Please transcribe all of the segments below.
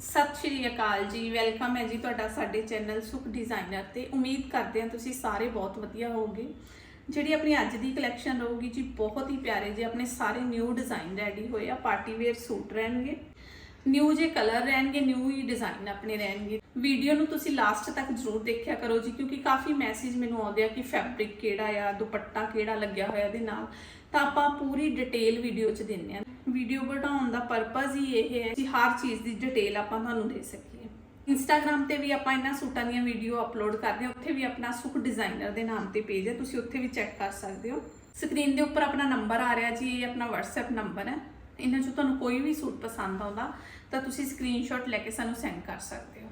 ਸਤਿ ਸ਼੍ਰੀ ਅਕਾਲ ਜੀ, ਵੈਲਕਮ ਹੈ ਜੀ ਤੁਹਾਡਾ ਸਾਡੇ ਚੈਨਲ ਸੁਖ ਡਿਜ਼ਾਈਨਰ ਤੇ। ਉਮੀਦ ਕਰਦੇ ਹਾਂ ਤੁਸੀਂ ਸਾਰੇ ਬਹੁਤ ਵਧੀਆ ਹੋਵੋਗੇ। ਜਿਹੜੀ ਆਪਣੀ ਅੱਜ ਦੀ ਕਲੈਕਸ਼ਨ ਰਹੂਗੀ ਜੀ, ਬਹੁਤ ਹੀ ਪਿਆਰੇ ਜੀ ਆਪਣੇ ਸਾਰੇ ਨਿਊ ਡਿਜ਼ਾਈਨ ਰੈਡੀ ਹੋਏ ਆ ਪਾਰਟੀ ਵੇਅਰ ਸੂਟ ਰਹਿਣਗੇ। ਨਿਊ ਜੇ ਕਲਰ ਰਹਿਣਗੇ ਨਿਊ ਹੀ ਡਿਜ਼ਾਈਨ ਆਪਣੇ ਰਹਿਣਗੇ। ਵੀਡੀਓ ਨੂੰ ਤੁਸੀਂ ਲਾਸਟ ਤੱਕ ਜ਼ਰੂਰ ਦੇਖਿਆ ਕਰੋ ਜੀ, ਕਿਉਂਕਿ ਕਾਫੀ ਮੈਸੇਜ ਮੈਨੂੰ ਆਉਂਦੇ ਆ ਕਿ ਫੈਬਰਿਕ ਕਿਹੜਾ ਆ, ਦੁਪੱਟਾ ਕਿਹੜਾ ਲੱਗਿਆ ਹੋਇਆ ਇਹਦੇ ਨਾਲ। ਤਾਂ ਆਪਾਂ ਪੂਰੀ ਡਿਟੇਲ ਵੀਡੀਓ 'ਚ ਦਿੰਨੇ ਆ ਵੀਡੀਓ ਬਣਾਉਣ ਦਾ ਪਰਪਸ ਹੀ ਇਹ ਹੈ ਕਿ ਹਰ ਚੀਜ਼ ਦੀ ਡਿਟੇਲ ਆਪਾਂ ਤੁਹਾਨੂੰ ਦੇ ਸਕੀਏ। ਇੰਸਟਾਗ੍ਰam ਤੇ ਵੀ ਆਪਾਂ ਇਹਨਾਂ ਸੂਟਾਂ ਦੀਆਂ ਵੀਡੀਓ ਅਪਲੋਡ ਕਰਦੇ ਹਾਂ, ਉੱਥੇ ਵੀ ਆਪਣਾ ਸੁਖ ਡਿਜ਼ਾਈਨਰ ਦੇ ਨਾਮ ਤੇ ਪੇਜ ਹੈ, ਤੁਸੀਂ ਉੱਥੇ ਵੀ ਚੈੱਕ ਕਰ ਸਕਦੇ ਹੋ। ਸਕਰੀਨ ਦੇ ਉੱਪਰ ਆਪਣਾ ਨੰਬਰ ਆ ਰਿਹਾ ਜੀ, ਇਹ ਆਪਣਾ WhatsApp ਨੰਬਰ ਹੈ। ਇਹਨਾਂ 'ਚੋਂ ਤੁਹਾਨੂੰ ਕੋਈ ਵੀ ਸੂਟ ਪਸੰਦ ਆਉਂਦਾ, ਤਾਂ ਤੁਸੀਂ ਸਕਰੀਨਸ਼ਾਟ ਲੈ ਕੇ ਸਾਨੂੰ ਸੈਂਡ ਕਰ ਸਕਦੇ ਹੋ।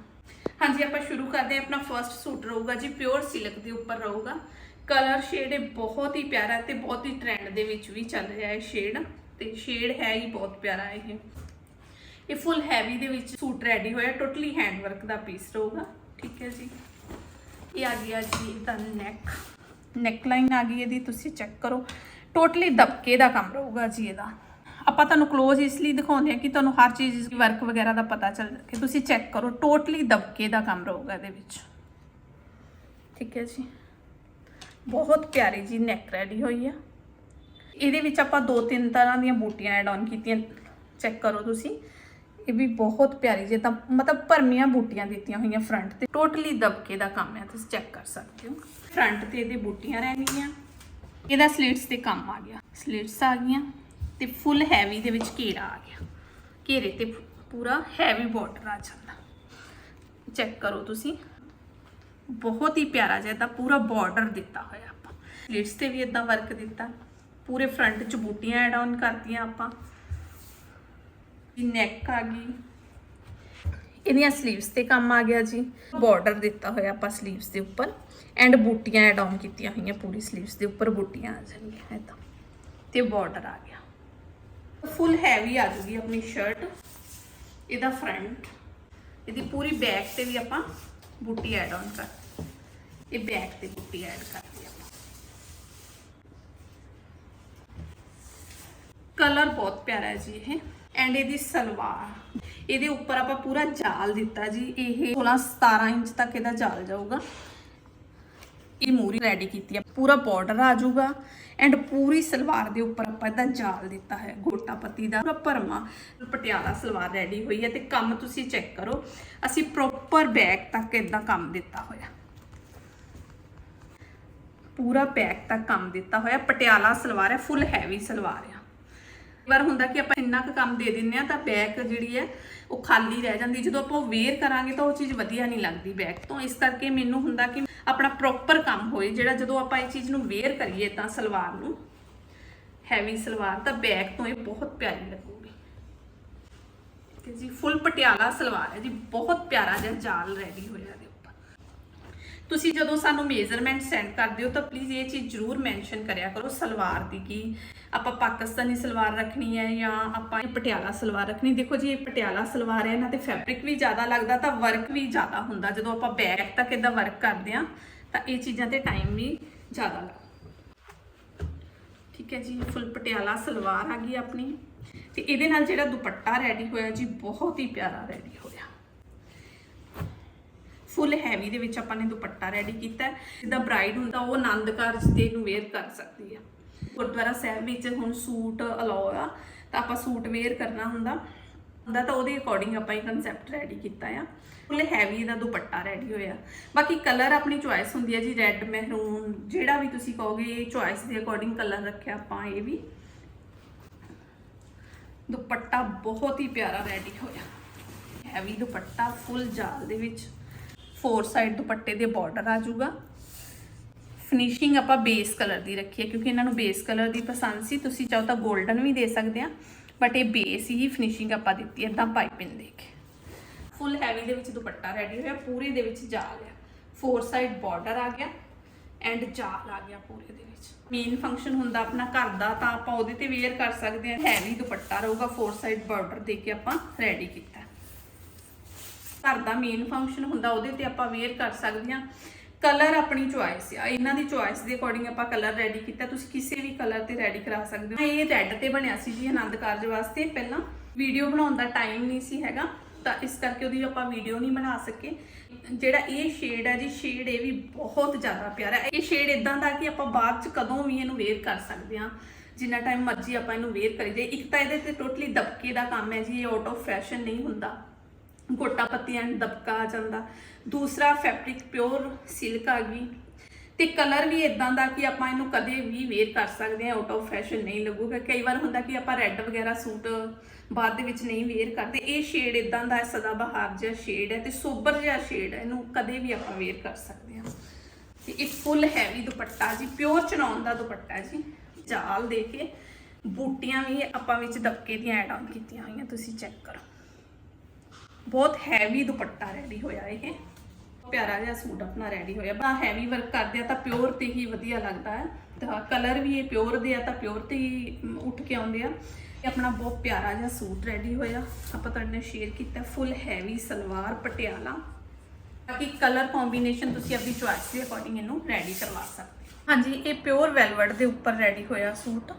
ਹਾਂਜੀ, ਆਪਾਂ ਸ਼ੁਰੂ ਕਰਦੇ ਹਾਂ, ਆਪਣਾ ਫਰਸਟ ਸੂਟ ਰਹੂਗਾ ਜੀ ਪਿਓਰ ਸਿਲਕ ਦੇ ਉੱਪਰ ਰਹੂਗਾ। ਕਲਰ ਸ਼ੇਡ ਇਹ ਬਹੁਤ ਹੀ ਪਿਆਰਾ ਹੈ ਤੇ ਬਹੁਤ ਹੀ ਟ੍ਰੈਂਡ ਦੇ ਵਿੱਚ ਵੀ ਚੱਲ ਰਿਹਾ ਹੈ ਸ਼ੇਡ ਤੇ ਸ਼ੇਡ ਹੈ ਹੀ ਬਹੁਤ ਪਿਆਰਾ ਇਹ। ਇਹ ਫੁੱਲ ਹੈਵੀ ਦੇ ਵਿੱਚ ਸੂਟ ਰੈਡੀ ਹੋਇਆ ਟੋਟਲੀ ਹੈਂਡ ਵਰਕ ਦਾ ਪੀਸ ਰਹੂਗਾ। ਠੀਕ ਹੈ ਜੀ। ਇਹ ਆ ਗਿਆ ਜੀ ਇਹਦਾ ਨੈਕ ਨੈਕ ਲਾਈਨ ਆ ਗਈ ਇਹਦੀ, ਤੁਸੀਂ ਚੈੱਕ ਕਰੋ। ਟੋਟਲੀ ਦਬਕੇ ਦਾ ਕੰਮ ਰਹੂਗਾ ਜੀ ਇਹਦਾ। ਆਪਾਂ ਤੁਹਾਨੂੰ ক্লোਜ਼ ਇਸ ਲਈ ਦਿਖਾਉਂਦੇ ਆ ਕਿ ਤੁਹਾਨੂੰ ਹਰ ਚੀਜ਼ ਵਰਕ ਵਗੈਰਾ ਦਾ ਪਤਾ ਚੱਲ ਕਿ ਤੁਸੀਂ ਚੈੱਕ ਕਰੋ ਟੋਟਲੀ ਦਬਕੇ ਦਾ ਕੰਮ ਰਹੂਗਾ ਇਹਦੇ ਵਿੱਚ। ਠੀਕ ਹੈ ਜੀ। ਬਹੁਤ ਪਿਆਰੀ ਜੀ ਨੈਕ ਰੈਡੀ ਹੋਈ ਆ। ਇਹਦੇ ਵਿੱਚ ਆਪਾਂ ਦੋ ਤਿੰਨ ਤਰ੍ਹਾਂ ਦੀਆਂ ਬੂਟੀਆਂ ਐਡ ਆਨ ਕੀਤੀਆਂ ਚੈੱਕ ਕਰੋ ਤੁਸੀਂ। ਇਹ ਵੀ ਬਹੁਤ ਪਿਆਰੀ ਜੇ ਤਾਂ ਮਤਲਬ ਭਰਮੀਆਂ ਬੂਟੀਆਂ ਦਿੱਤੀਆਂ ਹੋਈਆਂ ਫਰੰਟ ਤੇ। ਟੋਟਲੀ ਦਬਕੇ ਦਾ ਕੰਮ ਹੈ, ਤੁਸੀਂ ਚੈੱਕ ਕਰ ਸਕਦੇ ਹੋ। ਫਰੰਟ ਤੇ ਇਹਦੇ ਬੂਟੀਆਂ ਰਹਿਣਗੀਆਂ ਇਹਦਾ ਸਲਿਟਸ ਤੇ ਕੰਮ ਆ ਗਿਆ। ਸਲਿਟਸ ਆ ਗਈਆਂ ਤੇ ਫੁੱਲ ਹੈਵੀ ਦੇ ਵਿੱਚ ਘੇਰਾ ਆ ਗਿਆ। ਘੇਰੇ ਤੇ ਪੂਰਾ ਹੈਵੀ ਬਾਰਡਰ ਆ ਜਾਂਦਾ। ਚੈੱਕ ਕਰੋ ਤੁਸੀਂ। ਬਹੁਤ ਹੀ ਪਿਆਰਾ ਜਿਹਾ ਤਾਂ ਪੂਰਾ ਬਾਰਡਰ ਦਿੱਤਾ ਹੋਇਆ ਆਪਾਂ। ਸਲਿਟਸ ਤੇ ਵੀ ਇਦਾਂ ਵਰਕ ਦਿੱਤਾ। ਪੂਰੇ ਫਰੰਟ ਚ ਬੂਟੀਆਂ ਐਡ ਆਨ ਕਰਤੀਆਂ ਆਪਾਂ। ਇਹ ਨੈਕ ਆ ਗਈ। ਇਹਦੀਆਂ ਸਲੀਵਸ ਤੇ ਕੰਮ ਆ ਗਿਆ ਜੀ। ਬਾਰਡਰ ਦਿੱਤਾ ਹੋਇਆ ਆਪਾਂ ਸਲੀਵਸ ਦੇ ਉੱਪਰ। ਐਂਡ ਬੂਟੀਆਂ ਐਡ ਆਨ ਕੀਤੀਆਂ ਹੋਈਆਂ ਪੂਰੀ ਸਲੀਵਸ ਦੇ ਉੱਪਰ ਬੂਟੀਆਂ ਆ ਜਾਣਗੀਆਂ ਇਦਾਂ ਤੇ। ਬਾਰਡਰ ਆ ਗਿਆ। ਫੁੱਲ ਹੈਵੀ ਆ ਜੂਗੀ ਆਪਣੀ ਸ਼ਰਟ ਇਹਦਾ ਫਰੰਟ ਇਹਦੀ ਪੂਰੀ ਬੈਕ ਤੇ ਵੀ ਆਪਾਂ ਬੂਟੀ ਐਡ ਆਨ ਕਰ ਇਹ ਬੈਕ ਤੇ ਬੂਟੀ ਐਡ ਕਰ ਆਪਾਂ ਕਲਰ ਬਹੁਤ ਪਿਆਰਾ ਜੀ ਇਹ। ਐਂਡ ਇਹਦੀ ਸਲਵਾਰ। ਇਹਦੇ ਉੱਪਰ ਆਪਾਂ ਪੂਰਾ ਜਾਲ ਦਿੱਤਾ ਜੀ। ਇਹ 16 17 ਇੰਚ ਤੱਕ ਇਹਦਾ ਜਾਲ ਜਾਊਗਾ। ਇਹ ਮੂਰੀ ਰੈਡੀ ਕੀਤੀ ਹੈ ਪੂਰਾ ਬਾਰਡਰ ਆ ਜਾਊਗਾ। ਐਂਡ ਪੂਰੀ ਸਲਵਾਰ ਦੇ ਉੱਪਰ ਆਪਾਂ ਇਹਦਾ ਜਾਲ ਦਿੱਤਾ ਹੈ। ਗੋਟਾ ਪੱਤੀ ਦਾ ਪੂਰਾ ਭਰਮਾ, ਪਟਿਆਲਾ ਸਲਵਾਰ ਰੈਡੀ ਹੋਈ ਹੈ ਤੇ ਕੰਮ ਤੁਸੀਂ ਚੈੱਕ ਕਰੋ। ਅਸੀਂ ਪ੍ਰੋਪਰ ਬੈਕ ਤੱਕ ਇਦਾਂ ਕੰਮ ਦਿੱਤਾ ਹੋਇਆ। ਪੂਰਾ ਬੈਕ ਤੱਕ ਕੰਮ ਦਿੱਤਾ ਹੋਇਆ। ਪਟਿਆਲਾ ਸਲਵਾਰ ਹੈ ਫੁੱਲ ਹੈਵੀ ਸਲਵਾਰ ਆ। ਵਾਰ ਹੁੰਦਾ ਕਿ ਆਪਾਂ ਇੰਨਾ ਕੁ ਕੰਮ ਦੇ ਦਿੰਨੇ ਆ ਤਾਂ ਬੈਕ ਜਿਹੜੀ ਹੈ ਉਹ ਖਾਲੀ ਰਹਿ ਜਾਂਦੀ। ਜਦੋਂ ਆਪਾਂ ਵੇਅਰ ਕਰਾਂਗੇ ਤਾਂ ਉਹ ਚੀਜ਼ ਵਧੀਆ ਨਹੀਂ ਲੱਗਦੀ ਬੈਕ ਤੋਂ। ਇਸ ਕਰਕੇ ਮੈਨੂੰ ਹੁੰਦਾ ਕਿ ਆਪਣਾ ਪ੍ਰੋਪਰ ਕੰਮ ਹੋਏ, ਜਿਹੜਾ ਜਦੋਂ ਆਪਾਂ ਇਹ ਚੀਜ਼ ਨੂੰ ਵੇਅਰ ਕਰੀਏ ਤਾਂ ਸਲਵਾਰ ਨੂੰ। ਹੈਵੀ ਸਲਵਾਰ ਤਾਂ ਬੈਕ ਤੋਂ ਇਹ ਬਹੁਤ ਪਿਆਰੀ ਲੱਗੂਗੀ। ਤੇ ਜੀ ਫੁੱਲ ਪਟਿਆਲਾ ਸਲਵਾਰ ਹੈ ਜੀ, ਬਹੁਤ ਪਿਆਰਾ ਜਿਹਾ ਜਾਲ ਰੈਡੀ ਹੋਇਆ ਇਹਦੇ ਤੁਸੀਂ ਜਦੋਂ ਸਾਨੂੰ ਮੇਜ਼ਰਮੈਂਟ ਸੈਂਡ ਕਰਦੇ ਹੋ ਤਾਂ ਪਲੀਜ਼ ਇਹ ਚੀਜ਼ ਜ਼ਰੂਰ ਮੈਂਸ਼ਨ ਕਰਿਆ ਕਰੋ, ਸਲਵਾਰ ਦੀ ਕੀ ਆਪਾਂ ਪਾਕਿਸਤਾਨੀ ਸਲਵਾਰ ਰੱਖਣੀ ਹੈ ਜਾਂ ਆਪਾਂ ਇਹ ਪਟਿਆਲਾ ਸਲਵਾਰ ਰੱਖਣੀ। ਦੇਖੋ ਜੀ, ਇਹ ਪਟਿਆਲਾ ਸਲਵਾਰ ਹੈ, ਇਹਨਾਂ ਤੇ ਫੈਬਰਿਕ ਵੀ ਜ਼ਿਆਦਾ ਲੱਗਦਾ ਤਾਂ ਵਰਕ ਵੀ ਜ਼ਿਆਦਾ ਹੁੰਦਾ। ਜਦੋਂ ਆਪਾਂ ਬੈਕ ਤੱਕ ਇਦਾਂ ਵਰਕ ਕਰਦੇ ਆ ਤਾਂ ਇਹ ਚੀਜ਼ਾਂ ਤੇ ਟਾਈਮ ਵੀ ਜ਼ਿਆਦਾ ਲੱਗਦਾ। ਠੀਕ ਹੈ ਜੀ ਫੁੱਲ ਪਟਿਆਲਾ ਸਲਵਾਰ ਆ ਗਈ ਆਪਣੀ। ਤੇ ਇਹਦੇ ਨਾਲ ਜਿਹੜਾ ਦੁਪੱਟਾ ਰੈਡੀ ਹੋਇਆ ਜੀ, ਬਹੁਤ ਹੀ ਪਿਆਰਾ ਰੈਡੀ ਹੋਇਆ। ਫੁੱਲ ਹੈਵੀ ਦੇ ਵਿੱਚ ਆਪਾਂ ਨੇ ਦੁਪੱਟਾ ਰੈਡੀ ਕੀਤਾ ਜਿੱਦਾਂ ਬ੍ਰਾਈਡ ਹੁੰਦਾ ਉਹ ਆਨੰਦ ਕਾਰਜ ਤੇ ਇਹਨੂੰ ਵੇਅਰ ਕਰ ਸਕਦੀ ਆ ਗੁਰਦੁਆਰਾ ਸਾਹਿਬ ਵਿੱਚ ਹੁਣ ਸੂਟ ਅਲਾਉ ਆ, ਤਾਂ ਆਪਾਂ ਸੂਟ ਵੇਅਰ ਕਰਨਾ ਹੁੰਦਾ। ਹੁੰਦਾ ਤਾਂ ਉਹਦੇ ਅਕੋਰਡਿੰਗ ਆਪਾਂ ਇਹ ਕਨਸੈਪਟ ਰੈਡੀ ਕੀਤਾ ਆ। ਫੁੱਲ ਹੈਵੀ ਦਾ ਦੁਪੱਟਾ ਰੈਡੀ ਹੋਇਆ। ਬਾਕੀ ਕਲਰ ਆਪਣੀ ਚੁਆਇਸ ਹੁੰਦੀ ਹੈ ਜੀ ਰੈੱਡ ਮਹਿਰੂਨ ਜਿਹੜਾ ਵੀ ਤੁਸੀਂ ਕਹੋਗੇ ਚੁਆਇਸ ਦੇ ਅਕੋਰਡਿੰਗ ਕਲਰ ਰੱਖਿਆ ਆਪਾਂ ਇਹ ਵੀ। ਦੁਪੱਟਾ ਬਹੁਤ ਹੀ ਪਿਆਰਾ ਰੈਡੀ ਹੋਇਆ। ਹੈਵੀ ਦੁਪੱਟਾ ਫੁੱਲ ਜਾਲ ਦੇ ਵਿੱਚ। ਫੋਰ ਸਾਈਡ ਦੁਪੱਟੇ ਦੇ ਬਾਰਡਰ ਆ ਜਾਊਗਾ। ਫਿਨਿਸ਼ਿੰਗ ਆਪਾਂ ਬੇਸ ਕਲਰ ਦੀ ਰੱਖੀ ਹੈ, ਕਿਉਂਕਿ ਇਹਨਾਂ ਨੂੰ ਬੇਸ ਕਲਰ ਦੀ ਪਸੰਦ ਸੀ, ਤੁਸੀਂ ਚਾਹੋ ਤਾਂ 골ਡਨ ਵੀ ਦੇ ਸਕਦੇ ਆ ਬਟ ਇਹ ਬੇਸ ਹੀ ਫਿਨਿਸ਼ਿੰਗ ਆਪਾਂ ਦਿੱਤੀ ਹੈ, ਇਦਾਂ ਪਾਈਪਿੰਗ ਦੇ ਕੇ ਫੁੱਲ ਹੈਵੀ ਦੇ ਵਿੱਚ ਦੁਪੱਟਾ ਰੈਡੀ ਹੋਇਆ, ਪੂਰੇ ਦੇ ਵਿੱਚ ਜਾਲ ਆ। ਫੋਰ ਸਾਈਡ ਬਾਰਡਰ ਆ ਗਿਆ ਐਂਡ ਜਾਲ ਆ ਗਿਆ ਪੂਰੇ ਦੇ ਵਿੱਚ। ਮੇਨ ਫੰਕਸ਼ਨ ਹੁੰਦਾ ਆਪਣਾ ਘਰ ਦਾ, ਤਾਂ ਆਪਾਂ ਉਹਦੇ ਤੇ ਵੇਅਰ ਕਰ ਸਕਦੇ ਹਾਂ ਹੈਵੀ ਦੁਪੱਟਾ ਰਹੂਗਾ ਫੋਰ ਸਾਈਡ ਬਾਰਡਰ ਦੇ ਕੇ ਆਪਾਂ ਰੈਡੀ ਕੀਤਾ। ਘਰ ਦਾ ਮੇਨ ਫੰਕਸ਼ਨ ਹੁੰਦਾ, ਉਹਦੇ ਤੇ ਆਪਾਂ ਵੇਅਰ ਕਰ ਸਕਦੇ ਹਾਂ। ਕਲਰ ਆਪਣੀ ਚੁਆਇਸ ਆ, ਇਹਨਾਂ ਦੀ ਚੁਆਇਸ ਦੇ ਅਕੋਰਡਿੰਗ ਆਪਾਂ ਕਲਰ ਰੈਡੀ ਕੀਤਾ, ਤੁਸੀਂ ਕਿਸੇ ਵੀ ਕਲਰ ਤੇ ਰੈਡੀ ਕਰਾ ਸਕਦੇ ਹੋ। ਇਹ ਰੈੱਡ ਤੇ ਬਣਿਆ ਸੀ ਜੀ ਆਨੰਦ ਕਾਰਜ ਵਾਸਤੇ। ਪਹਿਲਾਂ ਵੀਡੀਓ ਬਣਾਉਣ ਦਾ ਟਾਈਮ ਨਹੀਂ ਸੀ ਹੈਗਾ, ਤਾਂ ਇਸ ਕਰਕੇ ਉਹਦੀ ਆਪਾਂ ਵੀਡੀਓ ਨਹੀਂ ਬਣਾ ਸਕੇ। ਜਿਹੜਾ ਇਹ ਸ਼ੇਡ ਹੈ ਜੀ ਸ਼ੇਡ ਇਹ ਵੀ ਬਹੁਤ ਜ਼ਿਆਦਾ ਪਿਆਰਾ ਹੈ। ਇਹ ਸ਼ੇਡ ਇਦਾਂ ਦਾ ਕਿ ਆਪਾਂ ਬਾਅਦ ਚ ਕਦੋਂ ਵੀ ਇਹਨੂੰ ਵੇਅਰ ਕਰ ਸਕਦੇ ਹਾਂ। ਜਿੰਨਾ ਟਾਈਮ ਮਰਜ਼ੀ ਆਪਾਂ ਇਹਨੂੰ ਵੇਅਰ ਕਰੀ ਜਾਈਏ ਇੱਕ ਤਾਂ ਇਹਦੇ ਤੇ ਟੋਟਲੀ ਦਬਕੇ ਦਾ ਕੰਮ ਹੈ ਜੀ, ਇਹ ਆਊਟ ਆਫ ਫੈਸ਼ਨ ਨਹੀਂ ਹੁੰਦਾ। ਗੋਟਾ ਪੱਤੀਆਂ ਦਬਕਾ ਆ ਜਾਂਦਾ। ਦੂਸਰਾ ਫੈਬਰਿਕ ਪਿਓਰ ਸਿਲਕ ਆ ਗਈ। ਤੇ ਕਲਰ ਵੀ ਇਦਾਂ ਦਾ ਕਿ ਆਪਾਂ ਇਹਨੂੰ ਕਦੇ ਵੀ ਵੇਅਰ ਕਰ ਸਕਦੇ ਹਾਂ ਆਊਟ ਆਫ ਫੈਸ਼ਨ ਨਹੀਂ ਲੱਗੂਗਾ। ਕਈ ਵਾਰ ਹੁੰਦਾ ਕਿ ਆਪਾਂ ਰੈੱਡ ਵਗੈਰਾ ਸੂਟ ਬਾਅਦ ਦੇ ਵਿੱਚ ਨਹੀਂ ਵੇਅਰ ਕਰਦੇ। ਇਹ ਸ਼ੇਡ ਇਦਾਂ ਦਾ ਸਦਾ ਬਹਾਰ ਜਿਹਾ ਸ਼ੇਡ ਹੈ ਤੇ ਸੋਬਰ ਜਿਹਾ ਸ਼ੇਡ ਹੈ, ਇਹਨੂੰ ਕਦੇ ਵੀ ਆਪਾਂ ਵੇਅਰ ਕਰ ਸਕਦੇ ਹਾਂ। ਤੇ ਇੱਕ ਫੁੱਲ ਹੈਵੀ ਦੁਪੱਟਾ ਜੀ ਪਿਓਰ ਚਨੌਨ ਦਾ ਦੁਪੱਟਾ ਜੀ। ਜਾਲ ਦੇ ਕੇ ਬੂਟੀਆਂ ਵੀ ਆਪਾਂ ਵਿੱਚ ਦਬਕੇ ਦੀਆਂ ਐਡ ਆਨ ਕੀਤੀਆਂ ਹੋਈਆਂ, ਤੁਸੀਂ ਚੈੱਕ ਕਰੋ। ਬਹੁਤ ਹੈਵੀ ਦੁਪੱਟਾ ਰੈਡੀ ਹੋਇਆ ਇਹ। ਪਿਆਰਾ ਜਿਹਾ ਸੂਟ ਆਪਣਾ ਰੈਡੀ ਹੋਇਆ। ਬਾ ਹੈਵੀ ਵਰਕ ਕਰਦੇ ਆ ਤਾਂ ਪਿਓਰ ਤੇ ਹੀ ਵਧੀਆ ਲੱਗਦਾ ਹੈ। ਤਾਂ ਕਲਰ ਵੀ ਇਹ ਪਿਓਰ ਦੇ ਆ ਤਾਂ ਪਿਓਰ ਤੇ ਹੀ ਉੱਠ ਕੇ ਆਉਂਦੇ ਆ। ਇਹ ਆਪਣਾ ਬਹੁਤ ਪਿਆਰਾ ਜਿਹਾ ਸੂਟ ਰੈਡੀ ਹੋਇਆ। ਆਪਾਂ ਤੁਹਾਡੇ ਨਾਲ ਸ਼ੇਅਰ ਕੀਤਾ ਫੁੱਲ ਹੈਵੀ ਸਲਵਾਰ ਪਟਿਆਲਾ। ਬਾਕੀ ਕਲਰ ਕੰਬੀਨੇਸ਼ਨ ਤੁਸੀਂ ਆਪਣੀ ਚੁਆਇਸ ਦੇ ਅਕੋਰਡਿੰਗ ਇਹਨੂੰ ਰੈਡੀ ਕਰਵਾ ਸਕਦੇ ਹਾਂਜੀ, ਇਹ ਪਿਓਰ ਵੈਲਵਟ ਦੇ ਉੱਪਰ ਰੈਡੀ ਹੋਇਆ ਸੂਟ।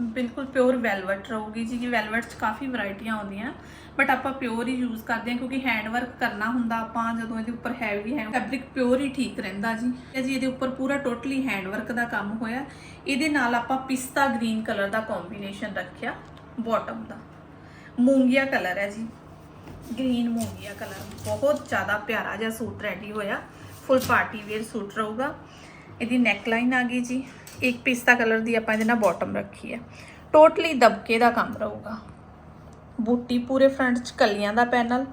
ਬਿਲਕੁਲ ਪਿਓਰ ਵੈਲਵਟ ਰਹੂਗੀ ਜੀ ਕਿ ਵੈਲਵਟ 'ਚ ਕਾਫੀ ਵੈਰਾਈਟੀਆਂ ਆਉਂਦੀਆਂ ਬਟ ਆਪਾਂ ਪਿਓਰ ਹੀ ਯੂਜ਼ ਕਰਦੇ ਹਾਂ ਕਿਉਂਕਿ ਹੈਂਡ ਵਰਕ ਕਰਨਾ ਹੁੰਦਾ ਆਪਾਂ, ਜਦੋਂ ਇਹਦੇ ਉੱਪਰ ਹੈਵੀ ਹੈ ਫੈਬਰਿਕ ਪਿਓਰ ਹੀ ਠੀਕ ਰਹਿੰਦਾ ਜੀ। ਇਹ ਜੀ ਇਹਦੇ ਉੱਪਰ ਪੂਰਾ ਟੋਟਲੀ ਹੈਂਡ ਵਰਕ ਦਾ ਕੰਮ ਹੋਇਆ। ਇਹਦੇ ਨਾਲ ਆਪਾਂ ਪਿਸਤਾ ਗ੍ਰੀਨ ਕਲਰ ਦਾ ਕੰਬੀਨੇਸ਼ਨ ਰੱਖਿਆ ਬਾਟਮ ਦਾ। ਮੂੰਗੀਆ ਕਲਰ ਹੈ ਜੀ। ਗ੍ਰੀਨ ਮੂੰਗੀਆ ਕਲਰ ਬਹੁਤ ਜ਼ਿਆਦਾ ਪਿਆਰਾ ਜਿਹਾ ਸੂਟ ਰੈਡੀ ਹੋਇਆ। ਫੁੱਲ ਪਾਰਟੀ ਵੇਅਰ ਸੂਟ ਰਹੂਗਾ। ਇਹਦੀ ਨੈਕ ਲਾਈਨ ਆ ਗਈ ਜੀ। ਇੱਕ ਪਿਸਤਾ ਕਲਰ ਦੀ ਆਪਾਂ ਇਹਦੇ ਨਾਲ ਬਾਟਮ ਰੱਖੀ ਹੈ। ਟੋਟਲੀ ਦਬਕੇ ਦਾ ਕੰਮ ਰਹੂਗਾ। ਬੂਟੀ ਪੂਰੇ ਫਰੰਟ 'ਚ ਕਲੀਆਂ ਦਾ ਪੈਨਲ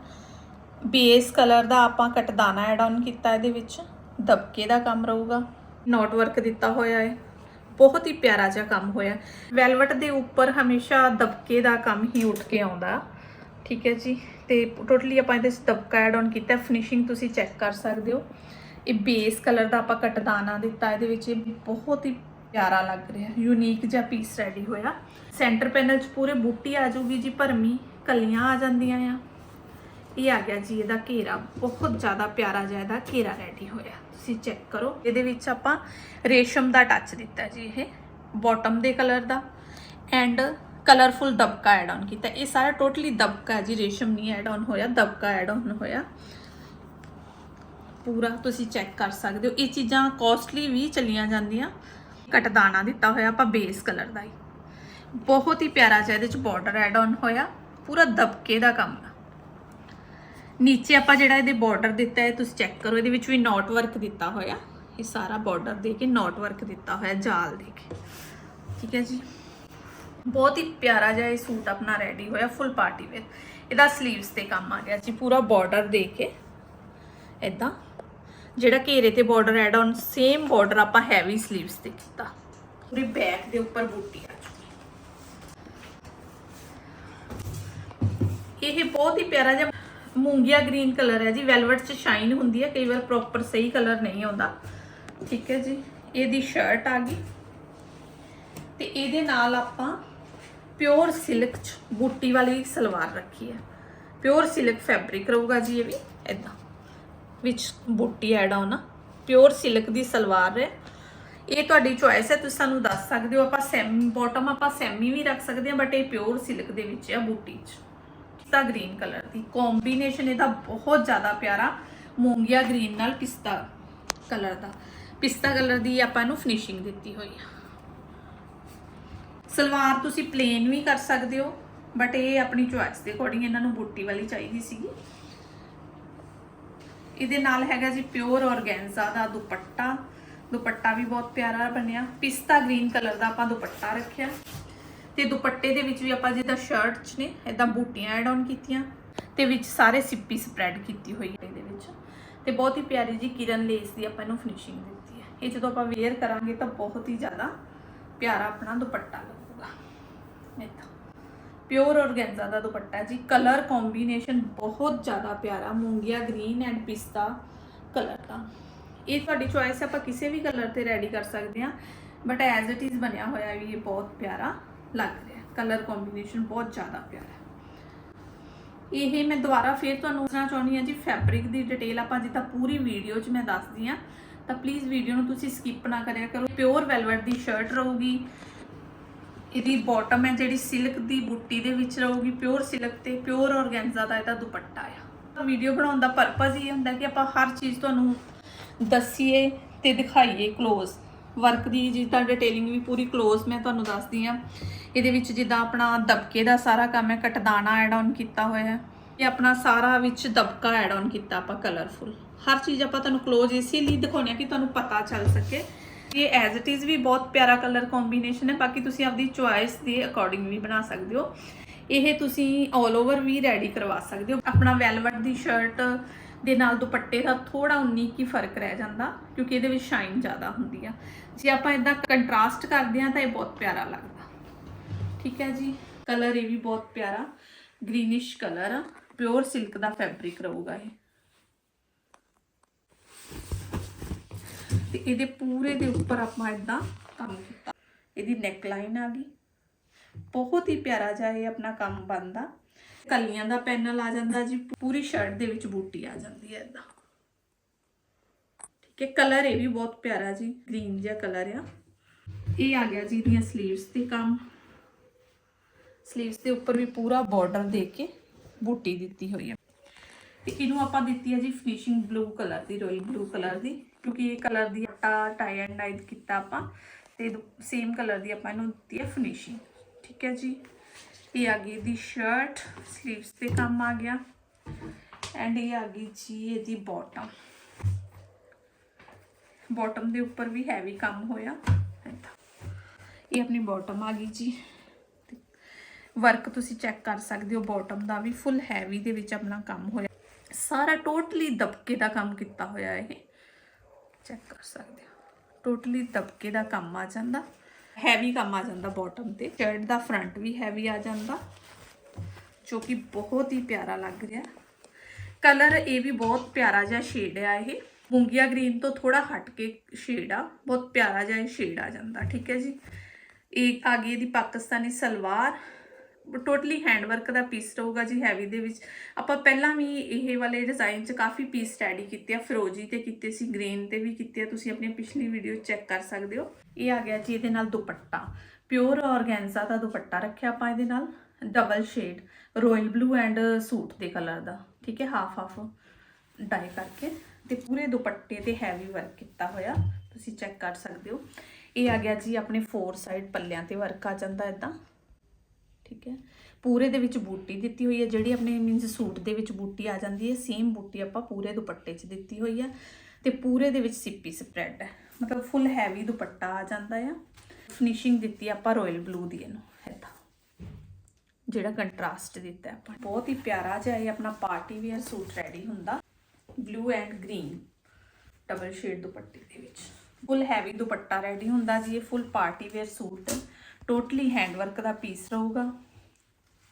ਬੇਸ ਕਲਰ ਦਾ ਆਪਾਂ ਕਟਦਾਨਾ ਐਡ ਆਨ ਕੀਤਾ ਇਹਦੇ ਵਿੱਚ। ਦਬਕੇ ਦਾ ਕੰਮ ਰਹੂਗਾ। ਨੋਟ ਵਰਕ ਦਿੱਤਾ ਹੋਇਆ ਹੈ। ਬਹੁਤ ਹੀ ਪਿਆਰਾ ਜਿਹਾ ਕੰਮ ਹੋਇਆ। ਵੈਲਵਟ ਦੇ ਉੱਪਰ ਹਮੇਸ਼ਾ ਦਬਕੇ ਦਾ ਕੰਮ ਹੀ ਉੱਠ ਕੇ ਆਉਂਦਾ। ਠੀਕ ਹੈ ਜੀ। ਤੇ ਟੋਟਲੀ ਆਪਾਂ ਇਹਦੇ 'ਚ ਦਬਕਾ ਐਡ ਆਨ ਕੀਤਾ। ਫਿਨਿਸ਼ਿੰਗ ਤੁਸੀਂ ਚੈੱਕ ਕਰ ਸਕਦੇ ਹੋ। ਇਹ ਬੇਸ ਕਲਰ ਦਾ ਆਪਾਂ ਕਟਦਾਨਾ ਦਿੱਤਾ, ਇਹਦੇ ਵਿੱਚ ਇਹ ਬਹੁਤ ਹੀ ਪਿਆਰਾ ਲੱਗ ਰਿਹਾ ਯੂਨੀਕ ਜਿਹਾ ਪੀਸ ਰੈਡੀ ਹੋਇਆ। ਸੈਂਟਰ ਪੈਨਲ 'ਚ ਪੂਰੇ ਬੂਟੀ ਆ ਜਾਊਗੀ ਜੀ, ਭਰਮੀ ਕਲੀਆਂ ਆ ਜਾਂਦੀਆਂ ਆ। ਇਹ ਆ ਗਿਆ ਜੀ ਇਹਦਾ ਘੇਰਾ, ਬਹੁਤ ਜ਼ਿਆਦਾ ਪਿਆਰਾ ਜਿਹਾ ਇਹਦਾ ਘੇਰਾ ਰੈਡੀ ਹੋਇਆ। ਤੁਸੀਂ ਚੈੱਕ ਕਰੋ, ਇਹਦੇ ਵਿੱਚ ਆਪਾਂ ਰੇਸ਼ਮ ਦਾ ਟੱਚ ਦਿੱਤਾ ਜੀ ਇਹ ਬਾਟਮ ਦੇ ਕਲਰ ਦਾ ਐਂਡ ਕਲਰਫੁਲ ਦਬਕਾ ਐਡ ਆਨ ਕੀਤਾ। ਇਹ ਸਾਰਾ ਟੋਟਲੀ ਦਬਕਾ ਜੀ, ਰੇਸ਼ਮ ਨਹੀਂ ਐਡ ਆਨ ਹੋਇਆ, ਦਬਕਾ ਐਡ ਆਨ ਹੋਇਆ। ਪੂਰਾ ਤੁਸੀਂ ਚੈੱਕ ਕਰ ਸਕਦੇ ਹੋ। ਇਹ ਚੀਜ਼ਾਂ ਕੋਸਟਲੀ ਵੀ ਚੱਲੀਆਂ ਜਾਂਦੀਆਂ। ਕਟਦਾਣਾ ਦਿੱਤਾ ਹੋਇਆ ਆਪਾਂ ਬੇਸ ਕਲਰ ਦਾ ਹੀ। ਬਹੁਤ ਹੀ ਪਿਆਰਾ ਜਿਹਾ ਇਹਦੇ ਚ ਬਾਰਡਰ ਐਡ ਆਨ ਹੋਇਆ। ਪੂਰਾ ਦਬਕੇ ਦਾ ਕੰਮ ਆ। ਨੀਚੇ ਆਪਾਂ ਜਿਹੜਾ ਇਹਦੇ ਬਾਰਡਰ ਦਿੱਤਾ ਹੈ, ਤੁਸੀਂ ਚੈੱਕ ਕਰੋ। ਇਹਦੇ ਵਿੱਚ ਵੀ ਨੋਟ ਵਰਕ ਦਿੱਤਾ ਹੋਇਆ। ਇਹ ਸਾਰਾ ਬਾਰਡਰ ਦੇ ਕੇ ਨੋਟ ਵਰਕ ਦਿੱਤਾ ਹੋਇਆ, ਜਾਲ ਦੇ ਕੇ। ਠੀਕ ਹੈ ਜੀ? ਬਹੁਤ ਹੀ ਪਿਆਰਾ ਜਿਹਾ ਇਹ ਸੂਟ ਆਪਣਾ ਰੈਡੀ ਹੋਇਆ ਫੁੱਲ ਪਾਰਟੀ ਵੇਅਰ ਇਹਦਾ 슬ੀਵਸ ਤੇ ਕੰਮ ਆ ਗਿਆ ਜੀ। ਪੂਰਾ ਬਾਰਡਰ ਦੇ ਕੇ। ਇਦਾਂ ਜਿਹੜਾ ਘੇਰੇ ਤੇ border add on same border ਆਪਾਂ ਹੈਵੀ 슬ੀਵਸ ਤੇ ਕੀਤਾ। ਪੂਰੀ ਬੈਕ ਦੇ ਉੱਪਰ ਬੂਟੀ ਆ ਚੁੱਕੀ ਇਹ ਬਹੁਤ ਹੀ ਪਿਆਰਾ ਜਿਹਾ ਮੂੰਗੀਆ ਗ੍ਰੀਨ ਕਲਰ ਹੈ ਜੀ ਵੈਲਵਟ 'ਚ ਸ਼ਾਈਨ ਹੁੰਦੀ ਹੈ, ਕਈ ਵਾਰ ਪ੍ਰੋਪਰ ਸਹੀ ਕਲਰ ਨਹੀਂ ਆਉਂਦਾ। ਠੀਕ ਹੈ ਜੀ, ਇਹਦੀ ਸ਼ਰਟ ਆ ਗਈ। ਤੇ ਇਹਦੇ ਨਾਲ ਆਪਾਂ ਪਿਓਰ ਸਿਲਕ 'ਚ ਬੂਟੀ ਵਾਲੀ ਸਲਵਾਰ ਰੱਖੀ ਹੈ। ਪਿਓਰ ਸਿਲਕ ਫੈਬਰਿਕ ਰਹੂਗਾ ਜੀ ਇਹ ਵੀ ਇਦਾਂ ਵਿੱਚ ਬੂਟੀ ਐਡ ਆਉਣਾ ਪਿਓਰ ਸਿਲਕ ਦੀ ਸਲਵਾਰ ਹੈ। ਇਹ ਤੁਹਾਡੀ ਚੁਆਇਸ ਹੈ, ਤੁਸੀਂ ਸਾਨੂੰ ਦੱਸ ਸਕਦੇ ਹੋ। ਆਪਾਂ ਸੈਮੀ ਬਾਟਮ ਆਪਾਂ ਸੈਮੀ ਵੀ ਰੱਖ ਸਕਦੇ ਹਾਂ ਬਟ ਇਹ ਪਿਓਰ ਸਿਲਕ ਦੇ ਵਿੱਚ ਆ ਬੂਟੀ 'ਚ। ਪਿਸਤਾ ਗ੍ਰੀਨ ਕਲਰ ਦੀ। ਕੰਬੀਨੇਸ਼ਨ ਇਹਦਾ ਬਹੁਤ ਜ਼ਿਆਦਾ ਪਿਆਰਾ ਮੂੰਗੀਆ ਗ੍ਰੀਨ ਨਾਲ ਪਿਸਤਾ ਕਲਰ ਦਾ। ਪਿਸਤਾ ਕਲਰ ਦੀ ਆਪਾਂ ਇਹਨੂੰ ਫਿਨਿਸ਼ਿੰਗ ਦਿੱਤੀ ਹੋਈ ਆ। ਸਲਵਾਰ ਤੁਸੀਂ ਪਲੇਨ ਵੀ ਕਰ ਸਕਦੇ ਹੋ ਬਟ ਇਹ ਆਪਣੀ ਚੁਆਇਸ ਦੇ ਅਕੋਰਡਿੰਗ ਇਹਨਾਂ ਨੂੰ ਬੂਟੀ ਵਾਲੀ ਚਾਹੀਦੀ ਸੀਗੀ। ਇਹਦੇ ਨਾਲ ਹੈਗਾ ਜੀ ਪਿਓਰ ਔਰਗੈਂਜ਼ਾ ਦਾ ਦੁਪੱਟਾ। ਦੁਪੱਟਾ ਵੀ ਬਹੁਤ ਪਿਆਰਾ ਬਣਿਆ। ਪਿਸਤਾ ਗ੍ਰੀਨ ਕਲਰ ਦਾ ਆਪਾਂ ਦੁਪੱਟਾ ਰੱਖਿਆ। ਤੇ ਦੁਪੱਟੇ ਦੇ ਵਿੱਚ ਵੀ ਆਪਾਂ ਜਿੱਦਾਂ ਸ਼ਰਟ 'ਚ ਨੇ ਇਦਾਂ ਬੂਟੀਆਂ ਐਡ ਆਨ ਕੀਤੀਆਂ। ਤੇ ਵਿੱਚ ਸਾਰੇ ਸਿੱਪੀ ਸਪਰੈਡ ਕੀਤੀ ਹੋਈ ਹੈ ਇਹਦੇ ਵਿੱਚ। ਤੇ ਬਹੁਤ ਹੀ ਪਿਆਰੀ ਜੀ ਕਿਰਨ ਲੇਸ ਦੀ ਆਪਾਂ ਇਹਨੂੰ ਫਿਨਿਸ਼ਿੰਗ ਦਿੱਤੀ ਹੈ। ਇਹ ਜਦੋਂ ਆਪਾਂ ਵੇਅਰ ਕਰਾਂਗੇ ਤਾਂ ਬਹੁਤ ਹੀ ਜ਼ਿਆਦਾ ਪਿਆਰਾ ਆਪਣਾ ਦੁਪੱਟਾ ਲੱਗੂਗਾ। ਇਦਾਂ ਪਿਓਰ ਔਰਗੈਂਜ਼ਾ ਦਾ ਦੁਪੱਟਾ ਜੀ। ਕਲਰ ਕੰਬੀਨੇਸ਼ਨ ਬਹੁਤ ਜ਼ਿਆਦਾ ਪਿਆਰਾ, ਮੂੰਗੀਆ ਗ੍ਰੀਨ ਐਂਡ ਪਿਸਤਾ ਕਲਰ ਦਾ। ਇਹ ਤੁਹਾਡੀ ਚੁਆਇਸ ਹੈ, ਆਪਾਂ ਕਿਸੇ ਵੀ ਕਲਰ ਤੇ ਰੈਡੀ ਕਰ ਸਕਦੇ ਹਾਂ। ਬਟ ਐਜ਼ ਇਟ ਇਜ਼ ਬਣਿਆ ਹੋਇਆ ਵੀ ਇਹ ਬਹੁਤ ਪਿਆਰਾ ਲੱਗ ਰਿਹਾ ਕਲਰ ਕੰਬੀਨੇਸ਼ਨ ਬਹੁਤ ਜ਼ਿਆਦਾ ਪਿਆਰਾ ਇਹ ਮੈਂ ਦੁਬਾਰਾ ਫੇਰ ਤੁਹਾਨੂੰ ਦੱਸਣਾ ਚਾਹੁੰਦੀ ਹਾਂ ਜੀ ਫੈਬਰਿਕ ਦੀ ਡਿਟੇਲ ਆਪਾਂ ਜਿੱਦਾਂ ਪੂਰੀ ਵੀਡੀਓ 'ਚ ਮੈਂ ਦੱਸਦੀ ਹਾਂ। ਤਾਂ ਪਲੀਜ਼ ਵੀਡੀਓ ਨੂੰ ਤੁਸੀਂ ਸਕਿਪ ਨਾ ਕਰਿਆ ਕਰੋ। ਪਿਓਰ ਵੈਲਵਟ ਦੀ ਸ਼ਰਟ ਰਹੂਗੀ। ਇਹਦੀ ਬਾਟਮ ਹੈ ਜਿਹੜੀ ਸਿਲਕ ਦੀ ਬੁੱਟੀ ਦੇ ਵਿੱਚ ਰਹੂਗੀ ਪਿਓਰ ਸਿਲਕ ਤੇ ਪਿਓਰ ਔਰਗੈਂਜ਼ਾ ਦਾ ਇਹਦਾ ਦੁਪੱਟਾ ਆ। ਵੀਡੀਓ ਬਣਾਉਣ ਦਾ ਪਰਪਸ ਇਹ ਹੁੰਦਾ ਕਿ ਆਪਾਂ ਹਰ ਚੀਜ਼ ਤੁਹਾਨੂੰ ਦੱਸੀਏ ਤੇ ਦਿਖਾਈਏ ਕਲੋਜ਼ ਵਰਕ ਦੀ ਜਿੱਦਾਂ ਡਿਟੇਲਿੰਗ ਵੀ ਪੂਰੀ ਕਲੋਜ਼ ਮੈਂ ਤੁਹਾਨੂੰ ਦੱਸਦੀ ਆ ਇਹਦੇ ਵਿੱਚ ਜਿੱਦਾਂ ਆਪਣਾ ਦਬਕੇ ਦਾ ਸਾਰਾ ਕੰਮ ਹੈ, ਕਟਦਾਣਾ ਐਡ ਆਨ ਕੀਤਾ ਹੋਇਆ ਹੈ। ਇਹ ਆਪਣਾ ਸਾਰਾ ਵਿੱਚ ਦਬਕਾ ਐਡ ਆਨ ਕੀਤਾ ਆਪਾਂ ਕਲਰਫੁਲ ਹਰ ਚੀਜ਼ ਆਪਾਂ ਤੁਹਾਨੂੰ ਕਲੋਜ਼ ਇਸੇ ਲਈ ਦਿਖਾਉਣੀ ਆ ਕਿ ਤੁਹਾਨੂੰ ਪਤਾ ਚੱਲ ਸਕੇ। ਇਹ ਐਜ਼ ਇਟ ਇਜ਼ ਵੀ ਬਹੁਤ ਪਿਆਰਾ ਕਲਰ ਕੰਬੀਨੇਸ਼ਨ ਹੈ, ਬਾਕੀ ਤੁਸੀਂ ਆਪਦੀ ਚੁਆਇਸ ਦੇ ਅਕੋਰਡਿੰਗ ਵੀ ਬਣਾ ਸਕਦੇ ਹੋ। ਇਹ ਤੁਸੀਂ 올 ਓਵਰ ਵੀ ਰੈਡੀ ਕਰਵਾ ਸਕਦੇ ਹੋ। ਆਪਣਾ ਵੈਲਵਟ ਦੀ ਸ਼ਰਟ ਦੇ ਨਾਲ ਦੁਪੱਟੇ ਦਾ ਥੋੜਾ 19 ਕੀ ਫ਼ਰਕ ਰਹਿ ਜਾਂਦਾ, ਕਿਉਂਕਿ ਇਹਦੇ ਵਿੱਚ ਸ਼ਾਈਨ ਜ਼ਿਆਦਾ ਹੁੰਦੀ ਆ। ਜੇ ਆਪਾਂ ਇਦਾਂ ਕੰਟਰਾਸਟ ਕਰਦੇ ਆ ਤਾਂ ਇਹ ਬਹੁਤ ਪਿਆਰਾ ਲੱਗਦਾ। ਠੀਕ ਹੈ ਜੀ? ਕਲਰ ਇਹ ਵੀ ਬਹੁਤ ਪਿਆਰਾ ਗ੍ਰੀਨਿਸ਼ ਕਲਰ ਆ। ਪਿਓਰ ਸਿਲਕ ਦਾ ਫੈਬਰਿਕ ਰਹੂਗਾ ਇਹ। ਤੇ ਇਹਦੇ ਪੂਰੇ ਦੇ ਉੱਪਰ ਆਪਾਂ ਇਦਾਂ ਕੰਮ ਕੀਤਾ। ਇਹਦੀ ਨੈਕ ਲਾਈਨ ਆ ਗਈ। ਬਹੁਤ ਹੀ ਪਿਆਰਾ ਜਿਹਾ ਇਹ ਆਪਣਾ ਕੰਮ ਬਣਦਾ। ਕਲੀਆਂ ਦਾ ਪੈਨਲ ਆ ਜਾਂਦਾ ਜੀ, ਪੂਰੀ ਸ਼ਰਟ ਦੇ ਵਿੱਚ ਬੂਟੀ ਆ ਜਾਂਦੀ ਹੈ ਇਦਾਂ ਠੀਕ ਹੈ ਕਲਰ ਇਹ ਵੀ ਬਹੁਤ ਪਿਆਰਾ ਜੀ ਗ੍ਰੀਨ ਜਿਹਾ ਕਲਰ ਆ। ਇਹ ਆ ਗਿਆ ਜੀ ਇਹਦੀਆਂ 슬ੀਵਸ ਤੇ ਕੰਮ। 슬ੀਵਸ ਦੇ ਉੱਪਰ ਵੀ ਪੂਰਾ ਬਾਰਡਰ ਦੇ ਕੇ ਬੂਟੀ ਦਿੱਤੀ ਹੋਈ ਹੈ। ਤੇ ਇਹਨੂੰ ਆਪਾਂ ਦਿੱਤੀ ਹੈ ਜੀ ਫਿਨਿਸ਼ਿੰਗ ਬਲੂ ਕਲਰ ਦੀ ਰੋਇਲ ਬਲੂ ਕਲਰ ਦੀ। ਕਿਉਂਕਿ ਇਹ ਕਲਰ ਦੀ ਆਟਾ ਟਾਈ ਐਂਡ ਡਾਈ ਕੀਤਾ ਆਪਾਂ ਤੇ ਸੇਮ ਕਲਰ ਦੀ ਆਪਾਂ ਇਹਨੂੰ ਦਿੱਤੀ ਹੈ ਫਿਨਿਸ਼ਿੰਗ ਠੀਕ ਹੈ ਜੀ? ਇਹ ਆ ਗਈ ਦੀ ਸ਼ਰਟ 슬ੀਵਸ ਤੇ ਕੰਮ ਆ ਗਿਆ। ਐਂਡ ਇਹ ਆ ਗਈ ਜੀ ਇਹਦੀ ਬਾਟਮ ਬਾਟਮ ਦੇ ਉੱਪਰ ਵੀ ਹੈਵੀ ਕੰਮ ਹੋਇਆ। ਇਹ ਆਪਣੀ ਬਾਟਮ ਆ ਗਈ ਜੀ। ਵਰਕ ਤੁਸੀਂ ਚੈੱਕ ਕਰ ਸਕਦੇ ਹੋ ਬਾਟਮ ਦਾ ਵੀ ਫੁੱਲ ਹੈਵੀ ਦੇ ਵਿੱਚ ਆਪਣਾ ਕੰਮ ਹੋਇਆ। ਸਾਰਾ ਟੋਟਲੀ ਦਬਕੇ ਦਾ ਕੰਮ ਕੀਤਾ ਹੋਇਆ ਇਹ। ਚੈੱਕ ਕਰ ਸਕਦੇ ਹੋ। ਟੋਟਲੀ ਤਬਕੇ ਦਾ ਕੰਮ ਆ ਜਾਂਦਾ। ਹੈਵੀ ਕੰਮ ਆ ਜਾਂਦਾ ਬਾਟਮ ਤੇ। ਸ਼ਰਟ ਦਾ ਫਰੰਟ ਵੀ ਹੈਵੀ ਆ ਜਾਂਦਾ, ਜੋ ਕਿ ਬਹੁਤ ਹੀ ਪਿਆਰਾ ਲੱਗ ਰਿਹਾ। ਕਲਰ ਇਹ ਵੀ ਬਹੁਤ ਪਿਆਰਾ ਜਿਹਾ ਸ਼ੇਡ ਆ ਇਹ। ਮੂੰਗੀਆ ਗ੍ਰੀਨ ਤੋਂ ਥੋੜਾ ਹਟ ਕੇ ਸ਼ੇਡ ਆ। ਬਹੁਤ ਪਿਆਰਾ ਜਿਹਾ ਇਹ ਸ਼ੇਡ ਆ ਜਾਂਦਾ, ਠੀਕ ਹੈ ਜੀ। ਇਹ ਆ ਗਈ ਇਹਦੀ Pakistani salwar. Totally hand work ਦਾ ਪੀਸ ਰਹੂਗਾ ਜੀ ਹੈਵੀ ਦੇ ਵਿੱਚ। ਆਪਾਂ ਪਹਿਲਾਂ ਵੀ ਇਹ ਵਾਲੇ ਡਿਜ਼ਾਈਨ 'ਚ ਕਾਫੀ ਪੀਸ ਸਟੱਡੀ ਕੀਤੇ ਆ। ਫਰੋਜੀ ਤੇ ਕੀਤੇ ਸੀ ਗ੍ਰੀਨ ਤੇ ਵੀ ਕੀਤੇ ਆ। ਤੁਸੀਂ ਆਪਣੀ ਪਿਛਲੀ ਵੀਡੀਓ ਚੈੱਕ ਕਰ ਸਕਦੇ ਹੋ। ਇਹ ਆ ਗਿਆ ਜੀ ਇਹਦੇ ਨਾਲ ਦੁਪੱਟਾ। ਪਿਓਰ ਔਰਗੈਂਜ਼ਾ ਦਾ ਦੁਪੱਟਾ ਰੱਖਿਆ ਆਪਾਂ ਇਹਦੇ ਨਾਲ। Double shade royal blue and suit ਦੇ ਕਲਰ ਦਾ। ਠੀਕ ਹੈ ਹਾਫ ਹਾਫ ਡਾਈ ਕਰਕੇ। ਤੇ ਪੂਰੇ ਦੁਪੱਟੇ ਤੇ ਹੈਵੀ ਵਰਕ ਕੀਤਾ ਹੋਇਆ। ਤੁਸੀਂ ਚੈੱਕ ਕਰ ਸਕਦੇ ਹੋ। ਇਹ ਆ ਗਿਆ ਜੀ ਆਪਣੇ ਫੋਰ ਸਾਈਡ ਪੱਲਿਆਂ ਤੇ ਵਰਕ ਆ ਜਾਂਦਾ ਇਦਾਂ ਠੀਕ ਹੈ? ਪੂਰੇ ਦੇ ਵਿੱਚ ਬੂਟੀ ਦਿੱਤੀ ਹੋਈ ਹੈ, ਜਿਹੜੀ ਆਪਣੇ ਮੀਨਸ ਸੂਟ ਦੇ ਵਿੱਚ ਬੂਟੀ ਆ ਜਾਂਦੀ ਹੈ ਸੇਮ ਬੂਟੀ ਆਪਾਂ ਪੂਰੇ ਦੁਪੱਟੇ 'ਚ ਦਿੱਤੀ ਹੋਈ ਹੈ ਤੇ ਪੂਰੇ ਦੇ ਵਿੱਚ ਸਿੱਪੀ ਸਪਰੈਡ ਹੈ। ਮਤਲਬ ਫੁੱਲ ਹੈਵੀ ਦੁਪੱਟਾ ਆ ਜਾਂਦਾ ਆ। ਫਿਨਿਸ਼ਿੰਗ ਦਿੱਤੀ ਆਪਾਂ ਰਾਇਲ ਬਲੂ ਦੀ ਇਹਨੂੰ ਏਦਾਂ ਜਿਹੜਾ ਕੰਟਰਾਸਟ ਦਿੱਤਾ ਆਪਾਂ। ਬਹੁਤ ਹੀ ਪਿਆਰਾ ਜਿਹਾ ਇਹ ਆਪਣਾ ਪਾਰਟੀ ਵੇਅਰ ਸੂਟ ਰੈਡੀ ਹੁੰਦਾ। Blue and green double shade ਦੁਪੱਟੇ ਦੇ ਵਿੱਚ। ਫੁੱਲ ਹੈਵੀ ਦੁਪੱਟਾ ਰੈਡੀ ਹੁੰਦਾ ਜੀ, ਇਹ full party wear suit. Totally hand work ਦਾ ਪੀਸ ਰਹੂਗਾ।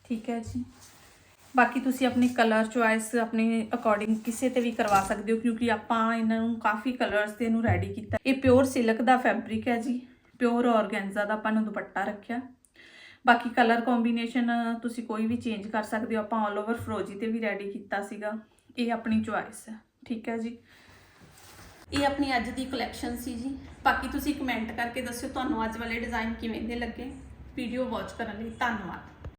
ਠੀਕ ਹੈ ਜੀ। ਬਾਕੀ ਤੁਸੀਂ ਆਪਣੀ ਕਲਰ ਚੁਆਇਸ ਆਪਣੇ ਅਕੋਰਡਿੰਗ ਕਿਸੇ ਤੇ ਵੀ ਕਰਵਾ ਸਕਦੇ ਹੋ, ਕਿਉਂਕਿ ਆਪਾਂ ਇਹਨਾਂ ਨੂੰ ਕਾਫੀ ਕਲਰਸ 'ਤੇ ਇਹਨੂੰ ਰੈਡੀ ਕੀਤਾ। ਇਹ ਪਿਓਰ ਸਿਲਕ ਦਾ ਫੈਬਰਿਕ ਹੈ ਜੀ। ਪਿਓਰ ਔਰਗੈਂਜ਼ਾ ਦਾ ਆਪਾਂ ਨੂੰ ਦੁਪੱਟਾ ਰੱਖਿਆ। ਬਾਕੀ ਕਲਰ ਕੰਬੀਨੇਸ਼ਨ ਤੁਸੀਂ ਕੋਈ ਵੀ ਚੇਂਜ ਕਰ ਸਕਦੇ ਹੋ, ਆਪਾਂ ਆਲ ਓਵਰ ਫਰੋਜੀ ਤੇ ਵੀ ਰੈਡੀ ਕੀਤਾ ਸੀਗਾ। ਇਹ ਆਪਣੀ ਚੁਆਇਸ ਹੈ। ਠੀਕ ਹੈ ਜੀ। ਇਹ ਆਪਣੀ ਅੱਜ ਦੀ ਕਲੈਕਸ਼ਨ ਸੀ ਜੀ। ਬਾਕੀ ਤੁਸੀਂ ਕਮੈਂਟ ਕਰਕੇ ਦੱਸਿਓ ਤੁਹਾਨੂੰ ਅੱਜ ਵਾਲੇ ਡਿਜ਼ਾਈਨ ਕਿਵੇਂ ਦੇ ਲੱਗੇ। ਵੀਡੀਓ ਵਾਚ ਕਰਨ ਲਈ ਧੰਨਵਾਦ।